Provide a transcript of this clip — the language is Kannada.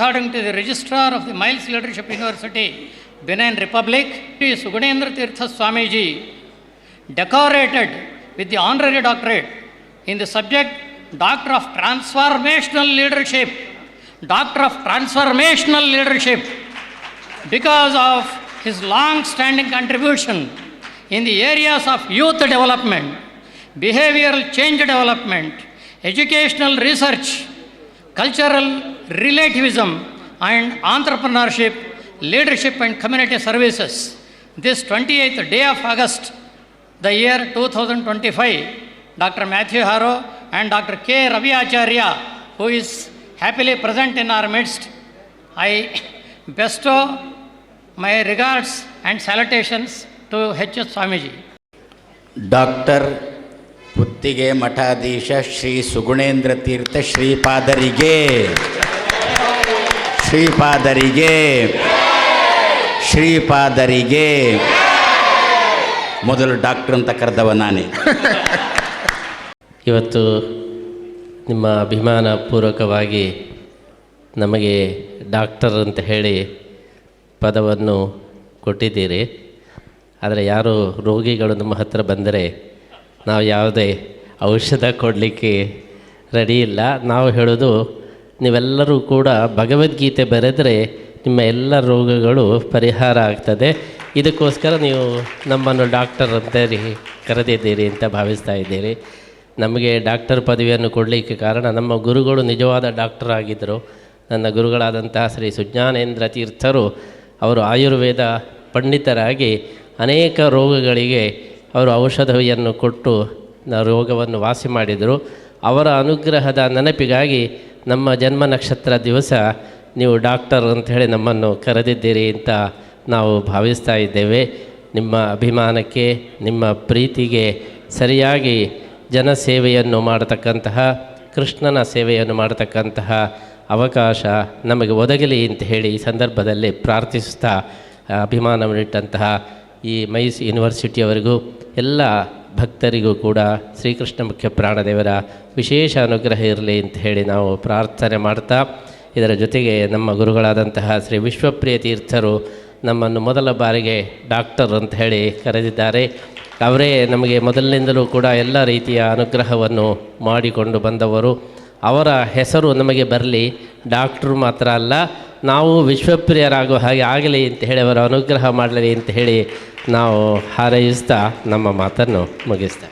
according to the registrar of the Miles Leadership University, Benin Republic, Sugunendra Tirtha Swamiji, decorated with the honorary doctorate in the subject Doctor of Transformational Leadership, Doctor of Transformational Leadership, because of his long standing contribution in the areas of youth development, behavioral change development, educational research, cultural relativism, and entrepreneurship, leadership, and community services. This 28th day of August, the year 2025, Dr. Matthew Harrow and Dr. K. Ravi Acharya, who is happily present in our midst, I bestow my regards and salutations to H.S. Swamiji. Doctor Puttige ಮಠಾಧೀಶ Shri Sugunendra ತೀರ್ಥ ಶ್ರೀಪಾದರಿಗೆ ಶ್ರೀಪಾದರಿಗೆ. ಶ್ರೀಪಾದರಿಗೆ. ಮೊದಲು ಡಾಕ್ಟರ್ ಅಂತ ಕರೆದವ ನಾನೇ. ಇವತ್ತು ನಿಮ್ಮ ಅಭಿಮಾನ ಪೂರ್ವಕವಾಗಿ ನಮಗೆ ಡಾಕ್ಟರ್ ಅಂತ ಹೇಳಿ ಪದವನ್ನು ಕೊಟ್ಟಿದ್ದೀರಿ. ಆದರೆ ಯಾರು ರೋಗಿಗಳು ನಮ್ಮ ಹತ್ತಿರ ಬಂದರೆ ನಾವು ಯಾವುದೇ ಔಷಧ ಕೊಡಲಿಕ್ಕೆ ರೆಡಿ ಇಲ್ಲ. ನಾವು ಹೇಳೋದು ನೀವೆಲ್ಲರೂ ಕೂಡ ಭಗವದ್ಗೀತೆ ಬರೆದರೆ ನಿಮ್ಮ ಎಲ್ಲ ರೋಗಗಳು ಪರಿಹಾರ ಆಗ್ತದೆ. ಇದಕ್ಕೋಸ್ಕರ ನೀವು ನಮ್ಮನ್ನು ಡಾಕ್ಟರ್ ಅಂತೇಳಿ ಕರೆದಿದ್ದೀರಿ ಅಂತ ಭಾವಿಸ್ತಾ ಇದ್ದೀರಿ. ನಮಗೆ ಡಾಕ್ಟರ್ ಪದವಿಯನ್ನು ಕೊಡಲಿಕ್ಕೆ ಕಾರಣ ನಮ್ಮ ಗುರುಗಳು ನಿಜವಾದ ಡಾಕ್ಟರ್ ಆಗಿದ್ದರು. ನನ್ನ ಗುರುಗಳಾದಂತಹ ಶ್ರೀ ಸುಜ್ಞಾನೇಂದ್ರ ತೀರ್ಥರು ಅವರು ಆಯುರ್ವೇದ ಪಂಡಿತರಾಗಿ ಅನೇಕ ರೋಗಗಳಿಗೆ ಅವರು ಔಷಧಿಯನ್ನು ಕೊಟ್ಟು ರೋಗವನ್ನು ವಾಸಿ ಮಾಡಿದರು. ಅವರ ಅನುಗ್ರಹದ ನೆನಪಿಗಾಗಿ ನಮ್ಮ ಜನ್ಮ ನಕ್ಷತ್ರ ದಿವಸ ನೀವು ಡಾಕ್ಟರ್ ಅಂತ ಹೇಳಿ ನಮ್ಮನ್ನು ಕರೆದಿದ್ದೀರಿ ಅಂತ ನಾವು ಭಾವಿಸ್ತಾ ಇದ್ದೇವೆ. ನಿಮ್ಮ ಅಭಿಮಾನಕ್ಕೆ, ನಿಮ್ಮ ಪ್ರೀತಿಗೆ ಸರಿಯಾಗಿ ಜನಸೇವೆಯನ್ನು ಮಾಡತಕ್ಕಂತಹ, ಕೃಷ್ಣನ ಸೇವೆಯನ್ನು ಮಾಡತಕ್ಕಂತಹ ಅವಕಾಶ ನಮಗೆ ಒದಗಲಿ ಅಂತ ಹೇಳಿ ಈ ಸಂದರ್ಭದಲ್ಲಿ ಪ್ರಾರ್ಥಿಸುತ್ತಾ ಅಭಿಮಾನವನ್ನಿಟ್ಟಂತಹ ಈ ಮೈಸ್ ಯೂನಿವರ್ಸಿಟಿಯವರೆಗೂ ಎಲ್ಲ ಭಕ್ತರಿಗೂ ಕೂಡ ಶ್ರೀಕೃಷ್ಣ ಮುಖ್ಯ ಪ್ರಾಣದೇವರ ವಿಶೇಷ ಅನುಗ್ರಹ ಇರಲಿ ಅಂತ ಹೇಳಿ ನಾವು ಪ್ರಾರ್ಥನೆ ಮಾಡ್ತಾ, ಇದರ ಜೊತೆಗೆ ನಮ್ಮ ಗುರುಗಳಾದಂತಹ ಶ್ರೀ ವಿಶ್ವಪ್ರಿಯ ತೀರ್ಥರು ನಮ್ಮನ್ನು ಮೊದಲ ಬಾರಿಗೆ ಡಾಕ್ಟರ್ ಅಂತ ಹೇಳಿ ಕರೆದಿದ್ದಾರೆ. ಅವರೇ ನಮಗೆ ಮೊದಲಿನಿಂದಲೂ ಕೂಡ ಎಲ್ಲ ರೀತಿಯ ಅನುಗ್ರಹವನ್ನು ಮಾಡಿಕೊಂಡು ಬಂದವರು. ಅವರ ಹೆಸರು ನಮಗೆ ಬರಲಿ, ಡಾಕ್ಟ್ರು ಮಾತ್ರ ಅಲ್ಲ ನಾವು ವಿಶ್ವಪ್ರಿಯರಾಗುವ ಹಾಗೆ ಆಗಲಿ ಅಂತ ಹೇಳಿ ಅವರ ಅನುಗ್ರಹ ಮಾಡಲಿ ಅಂತ ಹೇಳಿ ನಾವು ಹಾರೈಸ್ತಾ ನಮ್ಮ ಮಾತನ್ನು ಮುಗಿಸ್ತಾ